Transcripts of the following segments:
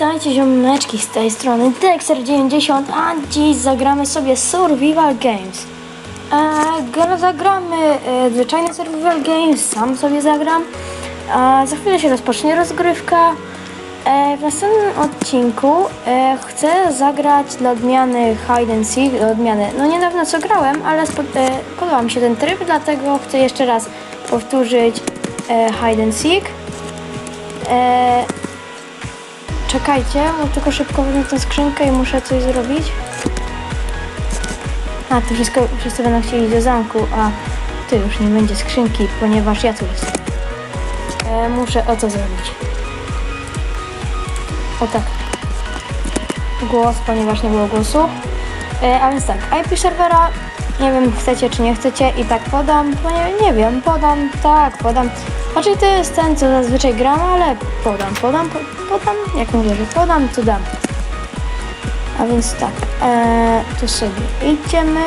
Witajcie ziomeczki z tej strony Dexter90, a dziś zagramy sobie Survival Games. E, gra- zagramy e, zwyczajny Survival Games, sam sobie zagram. A za chwilę się rozpocznie rozgrywka. E, w następnym odcinku e, chcę zagrać dla odmiany Hide and Seek, dla odmiany, no niedawno co grałem, ale e, podoba mi się ten tryb, dlatego chcę jeszcze raz powtórzyć e, Hide and Seek. E, Czekajcie, bo tylko szybko wezmę tę skrzynkę i muszę coś zrobić. A, to wszystko, wszyscy będą chcieli do zamku, a tu już nie będzie skrzynki, ponieważ ja tu jestem. E, muszę o to zrobić. O tak. Głos, ponieważ nie było głosu. E, a więc tak, IP serwera, nie wiem chcecie czy nie chcecie i tak podam, bo nie, nie wiem, podam, tak, podam. Znaczy to jest ten, co zazwyczaj gram, ale podam, podam, po, podam, jak mówię, że podam, to dam. A więc tak, e, tu sobie idziemy.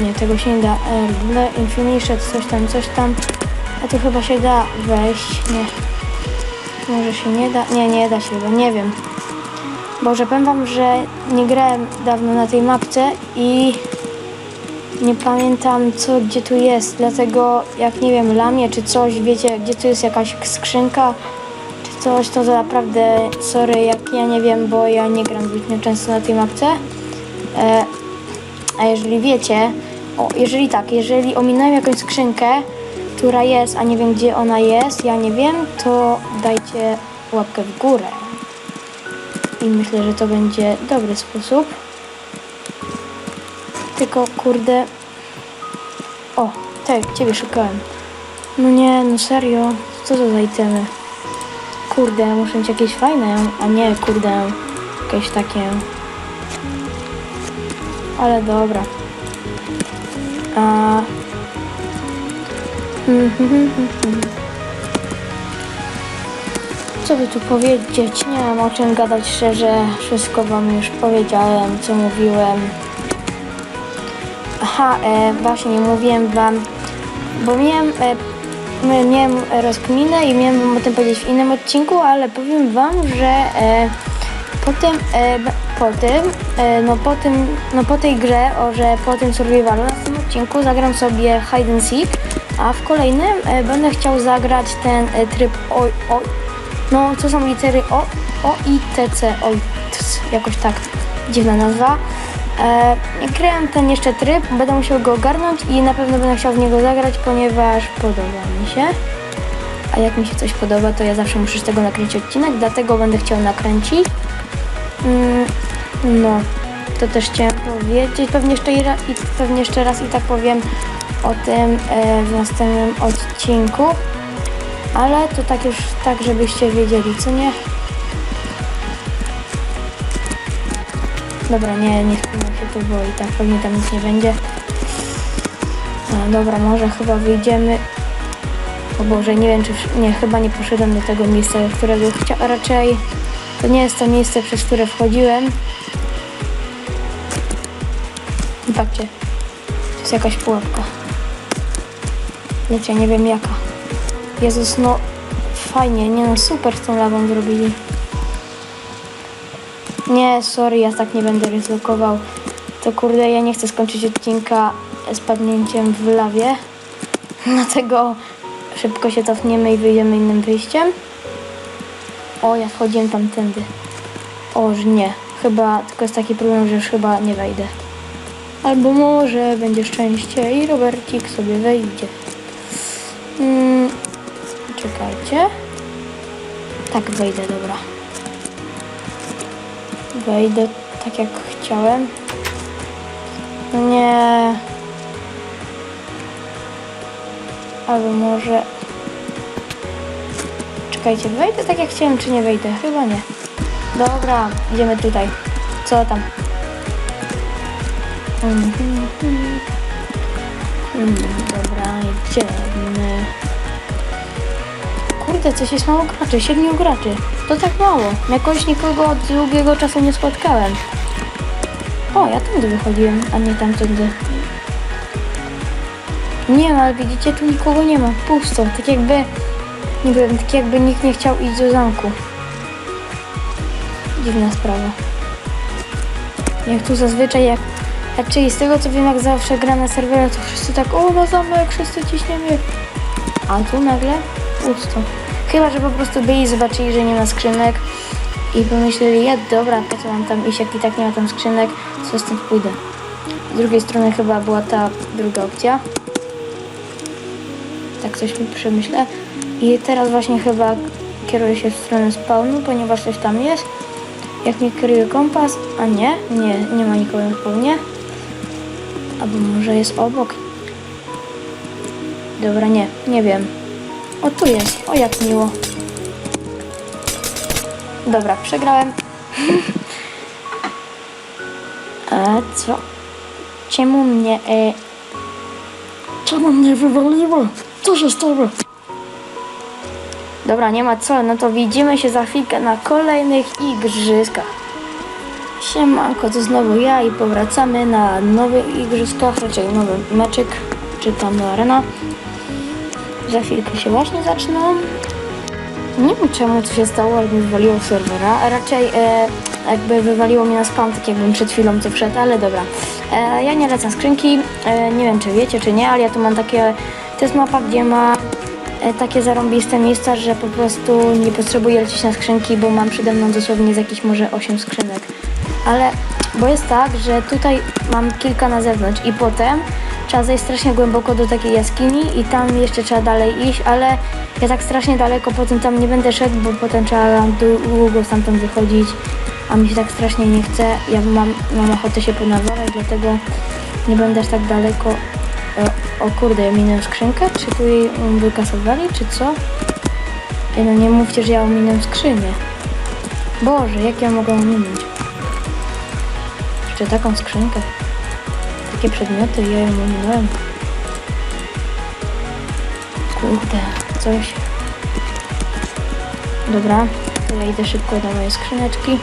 Nie, tego się nie da. E, Infinite, coś tam, coś tam. A tu chyba się da wejść, nie. Może się nie da? Nie, nie da się chyba, nie wiem. Boże, powiem wam, że nie grałem dawno na tej mapce i nie pamiętam co, gdzie tu jest, dlatego jak nie wiem, lamię czy coś, wiecie, gdzie tu jest jakaś skrzynka czy coś, to naprawdę sorry, jak ja nie wiem, bo ja nie gram zbytnio często na tej mapce. E, a jeżeli wiecie, o, jeżeli tak, jeżeli ominąłem jakąś skrzynkę, która jest, a nie wiem gdzie ona jest, ja nie wiem, to dajcie łapkę w górę. I myślę, że to będzie dobry sposób. Tylko kurde. O, tak, ciebie szukałem. No nie, no serio, co to za itemy? Kurde, muszę mieć jakieś fajne, a nie kurde, jakieś takie. Ale dobra. A... Co by tu powiedzieć? Nie wiem o czym gadać szczerze. Wszystko wam już powiedziałem, co mówiłem. Aha, e, właśnie nie mówiłem wam, bo miałem, e, miałem rozkminę i miałem wam o tym powiedzieć w innym odcinku, ale powiem wam, że e, po tym, e, po e, no po tym, no po tej grze, o, że po tym survivalu na tym odcinku zagram sobie hide and seek, a w kolejnym e, będę chciał zagrać ten e, tryb oj, oj, no to są litery O, O i tc, jakoś tak, dziwna nazwa. E, grałem ten jeszcze tryb, będę musiał go ogarnąć i na pewno będę chciał w niego zagrać, ponieważ podoba mi się. A jak mi się coś podoba, to ja zawsze muszę z tego nakręcić odcinek, dlatego będę chciał nakręcić. Mm, no, to też chciałem powiedzieć. Pewnie jeszcze, i ra- i pewnie jeszcze raz i tak powiem o tym e, w następnym odcinku. Ale to tak już tak, żebyście wiedzieli, co nie? Dobra, nie, nie spinam się tu, bo i tak pewnie tam nic nie będzie. A, dobra, może chyba wyjdziemy. O Boże, nie wiem czy... Nie, chyba nie poszedłem do tego miejsca, do którego chciałem. Raczej to nie jest to miejsce, przez które wchodziłem. Patrzcie, to jest jakaś pułapka. Ja nie wiem jaka. Jezus, no fajnie, nie no, super z tą lawą zrobili. Nie, sorry, ja tak nie będę ryzykował. To kurde, ja nie chcę skończyć odcinka z padnięciem w lawie. Dlatego szybko się cofniemy i wyjdziemy innym wyjściem. O, ja wchodziłem tamtędy. O, że nie. Chyba, tylko jest taki problem, że już chyba nie wejdę. Albo może będzie szczęście i Robercik sobie wejdzie. Mm, Tak, wejdę, dobra. Wejdę tak jak chciałem. No nie. Albo może... Czekajcie, wejdę tak jak chciałem, czy nie wejdę? Chyba nie. Dobra, idziemy tutaj. Co tam? Mm, dobra, idziemy. Kurde, coś jest mało graczy, siedmiu graczy. To tak mało. Jakoś nikogo od długiego czasu nie spotkałem. O, ja tędy wychodziłem, a nie tamtędy. Nie ale widzicie, tu nikogo nie ma. Pusto. Tak jakby Nie wiem, tak jakby nikt nie chciał iść do zamku. Dziwna sprawa. Jak tu zazwyczaj, jak... Znaczy z tego co wiem, jak zawsze gra na serwerach, to wszyscy tak, o na zamek, wszyscy ciśniemy. A tu nagle pusto. Chyba, że po prostu byli zobaczyli, że nie ma skrzynek i pomyśleli, ja dobra, po co mam tam iść, jak i tak nie ma tam skrzynek, co stąd pójdę. Z drugiej strony chyba była ta druga opcja. Tak coś mi przemyślę. I teraz właśnie chyba kieruję się w stronę spawnu, ponieważ coś tam jest. Jak mi kieruje kompas, a nie, nie, nie ma nikogo na spawnie. Albo może jest obok. Dobra, nie, nie wiem. O, tu jest. O, jak miło. Dobra, przegrałem. A co? Czemu mnie... E... Czemu mnie wywaliło? Co się stało? Dobra, nie ma co, no to widzimy się za chwilkę na kolejnych igrzyskach. Siemanko, to znowu ja i powracamy na nowych igrzyskach, raczej nowy meczek, czy tam na arena. Za chwilkę się właśnie zaczną. Nie wiem czemu to się stało, ale mi wywaliło serwera. Raczej e, jakby wywaliło mnie na spam, tak jakbym przed chwilą co wszedł, ale dobra. E, ja nie lecę skrzynki, e, nie wiem czy wiecie czy nie, ale ja tu mam takie, to jest mapa, gdzie ma e, takie zarąbiste miejsca, że po prostu nie potrzebuję lecieć na skrzynki, bo mam przede mną dosłownie z jakichś może 8 skrzynek. Ale, bo jest tak, że tutaj mam kilka na zewnątrz i potem trzeba zejść strasznie głęboko do takiej jaskini i tam jeszcze trzeba dalej iść, ale ja tak strasznie daleko potem tam nie będę szedł, bo potem trzeba długo stamtąd wychodzić, a mi się tak strasznie nie chce. Ja mam, mam ochotę się ponawalać, dlatego nie będę aż tak daleko. O, o kurde, ja minę skrzynkę? Czy tu jej wykasowali, czy co? No nie mówcie, że ja ominę skrzynię. Boże, jak ja mogę ominąć? Jeszcze taką skrzynkę. Takie przedmioty, ja ją ominąłem. Kurde, coś. Dobra, ja idę szybko do mojej skrzyneczki.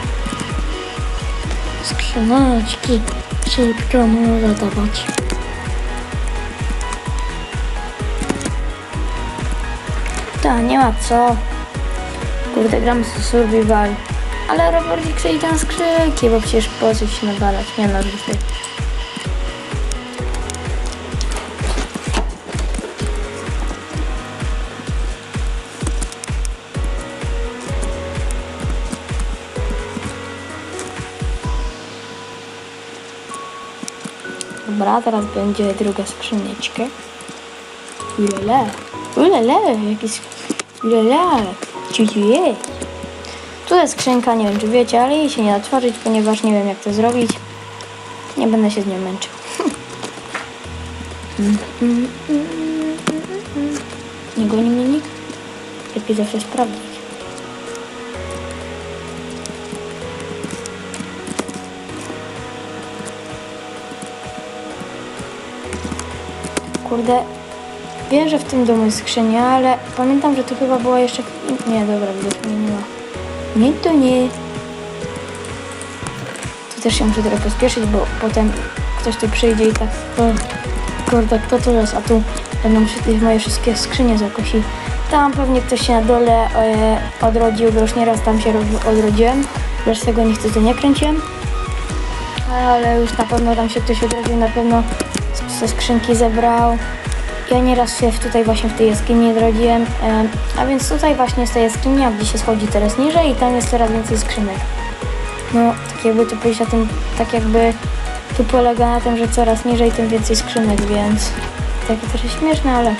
Skrzyneczki. Szybko może dawać. Ta, nie ma co. Kurde, gram z survival. Ale Robert iść na skrzynki, bo przecież po co się nawalać? Nie no, tutaj. Dobra, teraz będzie druga skrzyneczka. Ulele. Ulele, jakiś... Ulele. Co tu? Tu jest skrzynka, nie wiem czy wiecie, ale jej się nie da otworzyć, ponieważ nie wiem jak to zrobić. Nie będę się z nią męczył. Nie goni mnie nikt? Lepiej zawsze sprawdzić. Kurde, wiem, że w tym domu jest skrzynia, ale pamiętam, że tu chyba była jeszcze... Nie, dobra, widać mnie nie ma. Nie, to nie. Tu też się muszę trochę pospieszyć, bo potem ktoś tu przyjdzie i tak... Kurde, kto to jest? A tu będą moje wszystkie skrzynie zakosi. Tam pewnie ktoś się na dole e, odrodził, bo już nieraz tam się ro- odrodziłem. Lecz tego nie chcę, to nie kręciłem. Ale już na pewno tam się ktoś odrodził, na pewno ze skrzynki zebrał. Ja nieraz się tutaj właśnie w tej jaskini odrodziłem, e, a więc tutaj właśnie jest ta jaskinia, gdzie się schodzi teraz niżej i tam jest coraz więcej skrzynek. No, tak jakby to powiedzieć na tym, tak jakby tu polega na tym, że coraz niżej, tym więcej skrzynek, więc takie trochę śmieszne, ale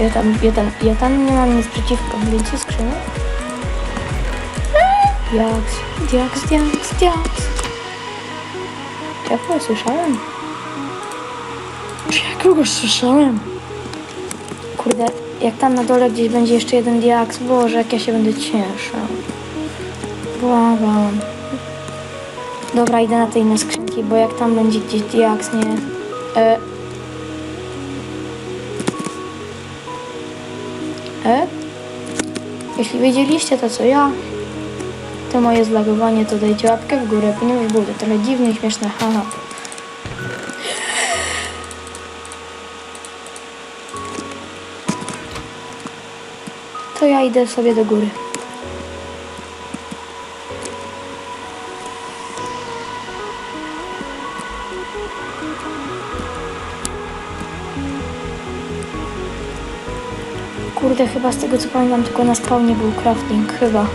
ja tam, ja tam, ja tam nie mam nic przeciwko. Więcej skrzynek? Diaks, diaks, diaks, diaks. Ja słyszałem. Kogoś słyszałem? Kurde, jak tam na dole gdzieś będzie jeszcze jeden diaks, Boże, jak ja się będę cieszył. Błagam. Dobra, idę na te inne skrzynki, bo jak tam będzie gdzieś diaks, nie... E... E? Jeśli wiedzieliście to co ja, to moje zlagowanie, to dajcie łapkę w górę, ponieważ było to trochę dziwne i śmieszne, haha. To ja idę sobie do góry. Kurde, chyba z tego co pamiętam, tylko na spawnie był crafting, chyba.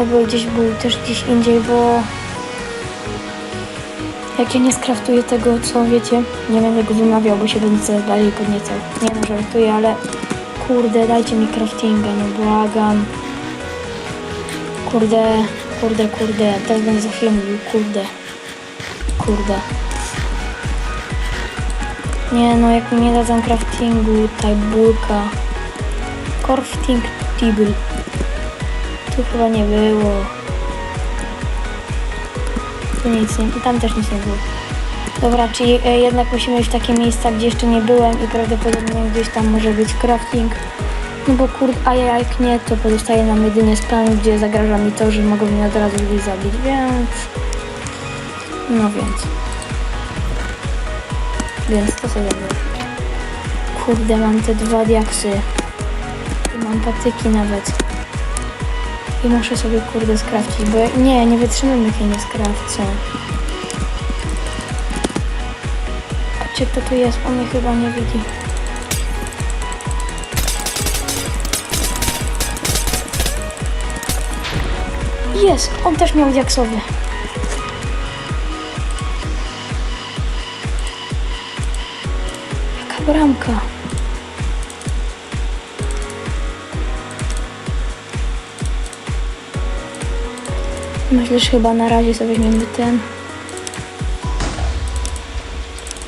Oby gdzieś był też gdzieś indziej, bo jak ja nie skraftuję tego, co wiecie, nie będę go wymawiał, bo się będę coraz bardziej podniecał. Nie no, żartuję, ale kurde, dajcie mi craftinga, no błagam. Kurde, kurde, kurde, teraz będę za chwilę mówił, kurde, kurde. Nie no, jak mi nie dadzą craftingu, ta burka. Crafting table. Tu chyba nie było. Tu nic nie, tam też nic nie było. Dobra, czyli e, jednak musimy iść w takie miejsca, gdzie jeszcze nie byłem i prawdopodobnie gdzieś tam może być crafting. No bo kur... a ja jak nie, to pozostaje nam jedynie spam, gdzie zagraża mi to, że mogą mnie od razu gdzieś zabić, więc... No więc... Więc to sobie zrobię. Kurde, mam te dwa diaksy. I mam patyki nawet. I muszę sobie kurde skrawcić, bo ja, nie, nie wytrzymam jak ja nie skrawcę. Patrzcie kto tu jest, on mnie chyba nie widzi. Jest, on też miał diaksowy. Jaka bramka. Myślę, że chyba na razie sobie weźmiemy ten.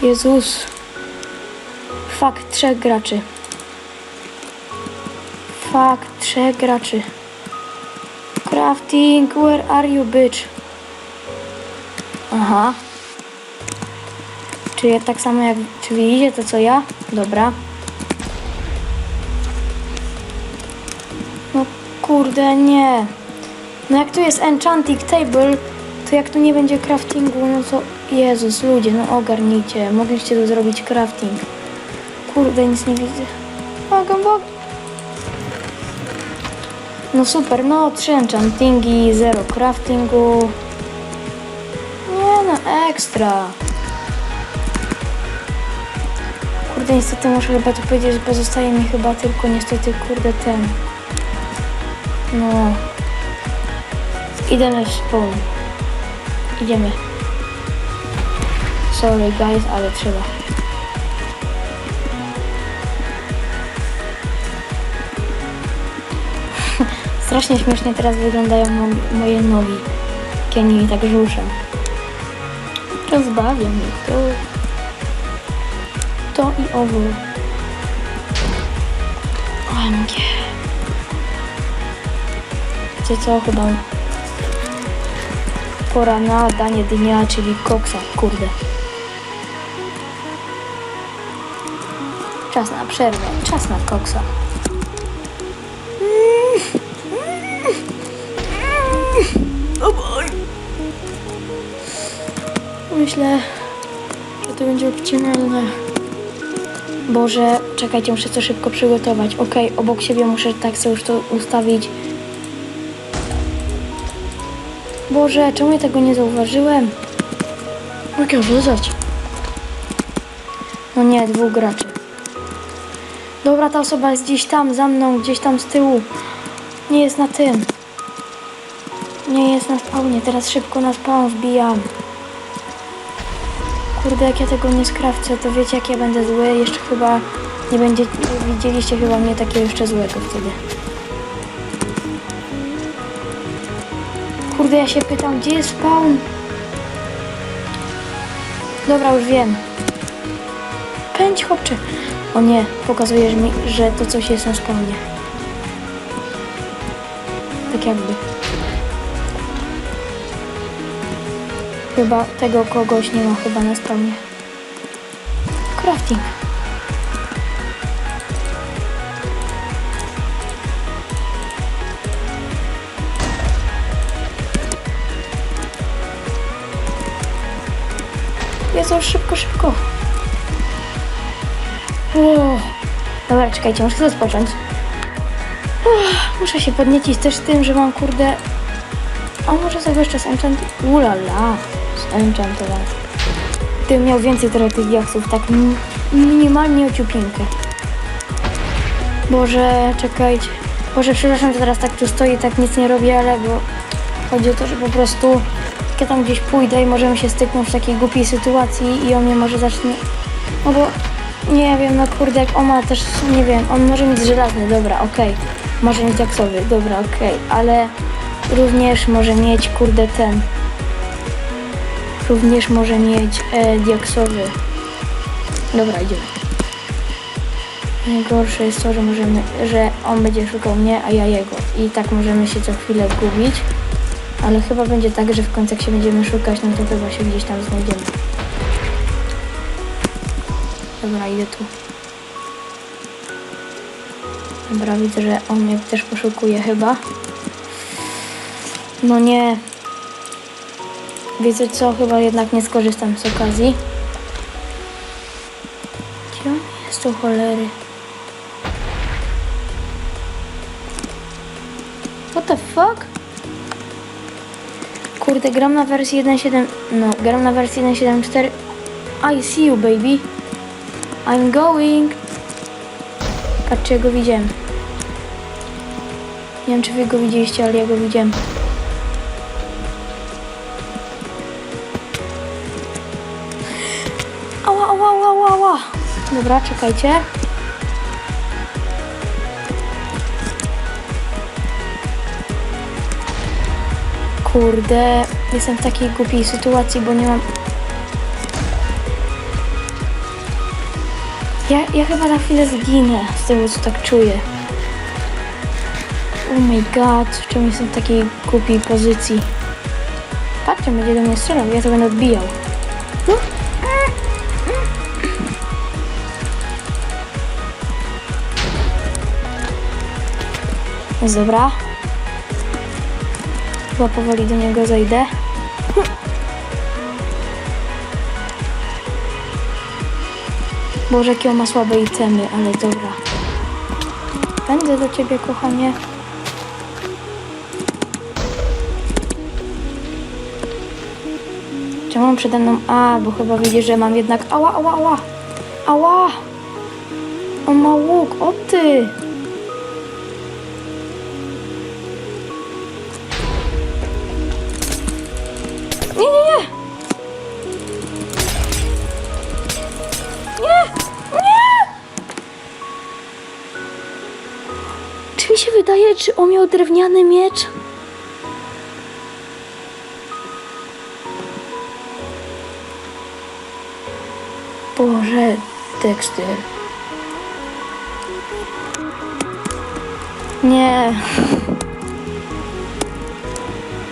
Jezus. Fakt, trzech graczy. Fakt, trzech graczy. Crafting, where are you, bitch? Aha. Czy ja tak samo jak... Czy widzicie to co ja? Dobra. No kurde, nie. No jak tu jest enchanting table, to jak tu nie będzie craftingu, no to Jezus, ludzie, no ogarnijcie. Mogliście tu zrobić crafting. Kurde, nic nie widzę. Mogę, mogę. No super, no trzy enchantingi, zero craftingu. Nie no, ekstra. Kurde, niestety muszę chyba to powiedzieć, że pozostaje mi chyba tylko niestety, kurde, ten. No. Idziemy w spawn. Idziemy. Sorry guys, ale trzeba. Strasznie śmiesznie teraz wyglądają mo- moje nogi. Ja nimi tak ruszam. Rozbawia mnie to. To i owo. OMG. Wiecie co? Chyba pora na danie dnia, czyli koksa. Kurde. Czas na przerwę. Czas na koksa. Myślę, że to będzie optymalne. Boże, czekajcie, muszę to szybko przygotować. Okej, obok siebie muszę tak sobie już to ustawić. Boże, czemu ja tego nie zauważyłem? Ja wlezać? No nie, dwóch graczy. Dobra, ta osoba jest gdzieś tam, za mną, gdzieś tam z tyłu. Nie jest na tym. Nie jest na spawnie, teraz szybko na spawn wbijam. Kurde, jak ja tego nie skrawcę, to wiecie jak ja będę zły. Jeszcze chyba nie będzie, widzieliście chyba mnie takiego jeszcze złego wtedy. Kurde, ja się pytam, gdzie jest spawn? Dobra, już wiem. Pędź, chłopcze. O nie, pokazujesz mi, że to coś jest na spawnie. Tak jakby. Chyba tego kogoś nie ma chyba na spawnie. Crafting. Jezu, szybko, szybko. Dobra, czekajcie, muszę rozpocząć. Uff, muszę się podniecić też tym, że mam kurde... A może sobie jeszcze z enchant... Ulala, z enchantowane. Gdybym miał więcej trochę tych diaksów, tak mi- minimalnie ociupinkę. Boże, czekajcie. Boże, przepraszam, że teraz tak tu stoję, tak nic nie robię, ale bo chodzi o to, że po prostu ja tam gdzieś pójdę i możemy się styknąć w takiej głupiej sytuacji i on mnie może zacznie... No bo nie wiem, no kurde, jak on ma też, nie wiem, on może mieć żelazny, dobra, okej. Może mieć jaksowy, dobra, okej, ale również może mieć, kurde, ten. Również może mieć e, diaksowy. Dobra, idziemy. Najgorsze jest to, że możemy, że on będzie szukał mnie, a ja jego. I tak możemy się co chwilę gubić. Ale chyba będzie tak, że w końcu jak się będziemy szukać, no to chyba się gdzieś tam znajdziemy. Dobra, idę tu. Dobra, widzę, że on mnie też poszukuje chyba. No nie. Wiecie co? Chyba jednak nie skorzystam z okazji. Gdzie on jest tu cholery? What the fuck? Kurde, gram na wersji 1.7... No, gram na wersji 1.7.4. I see you, baby. I'm going. Patrzcie, go widziałem. Nie wiem, czy wy go widzieliście, ale ja go widziałem. Ała, ała, ała, ała. Dobra, czekajcie. Kurde, jestem w takiej głupiej sytuacji, bo nie mam... Ja, ja chyba na chwilę zginę z tego, co tak czuję. Oh my god, czemu jestem w takiej głupiej pozycji? Patrzcie, będzie do mnie strzelał, ja to będę odbijał. No. Dobra. Chyba powoli do niego zejdę. Boże, jakie ma słabe itemy, ale dobra. Będę do ciebie, kochanie. Czemu on przede mną? A, bo chyba widzi, że mam jednak... Ała, ała, ała! Ała! On ma łuk, o ty! Czy on miał drewniany miecz? Boże, Dexter. Nie.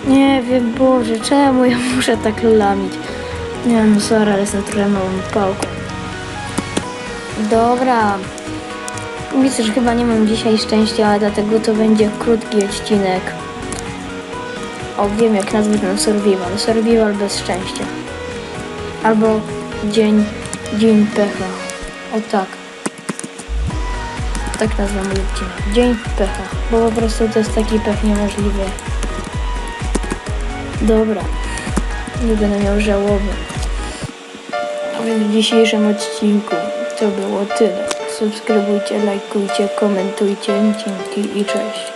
Nie wiem, Boże, czemu ja muszę tak lamić? Nie no, sorry, ale jestem trochę małą pałką. Dobra. Widzę, że chyba nie mam dzisiaj szczęścia, dlatego to będzie krótki odcinek. O, wiem jak nazwać ten survival. Survival bez szczęścia. Albo dzień, dzień pecha. O tak. Tak nazwę mój odcinek. Dzień pecha. Bo po prostu to jest taki pech niemożliwy. Dobra. Nie będę miał żałoby. A więc w dzisiejszym odcinku to było tyle. Subskrybujcie, lajkujcie, komentujcie. Dzięki i cześć.